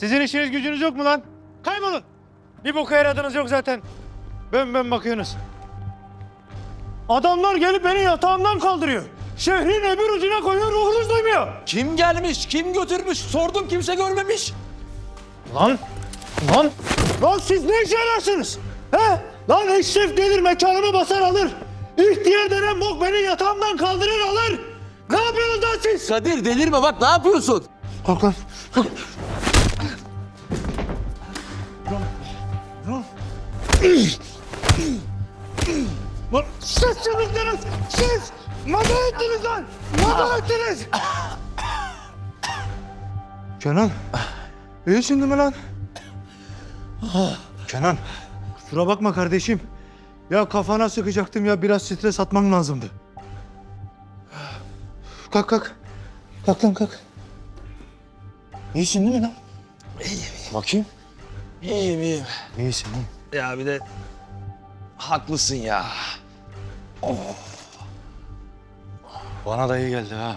Sizin işiniz gücünüz yok mu lan? Kaybolun. Bir boka yaradınız yok zaten. Ben ben bakıyorsunuz. Adamlar gelip beni yatağımdan kaldırıyor. Şehrin öbür ucuna koyuyor ruhunuz duymuyor. Kim gelmiş, kim götürmüş? Sordum kimse görmemiş. Lan! Lan! Lan siz ne işe yararsınız? He? Lan eşref gelir mekanımı basar alır. İhtiyar denen bok beni yatağımdan kaldırır alır. Ne yapıyorsunuz lan siz? Kadir delirme bak ne yapıyorsun? Kalk lan. Lan siz çıldırdınız! Siz! Mada ettiniz lan! Mada ettiniz! Kenan, iyisin değil mi lan? Kenan, kusura bakma kardeşim. Ya kafana sıkacaktım ya biraz stres atman lazımdı. Kalk kalk. Kalk lan kalk. İyisin değil mi lan? İyiyim. Bakayım. İyiyim iyiyim. İyisin iyi. Ya bir de haklısın ya. Bana da iyi geldi ha.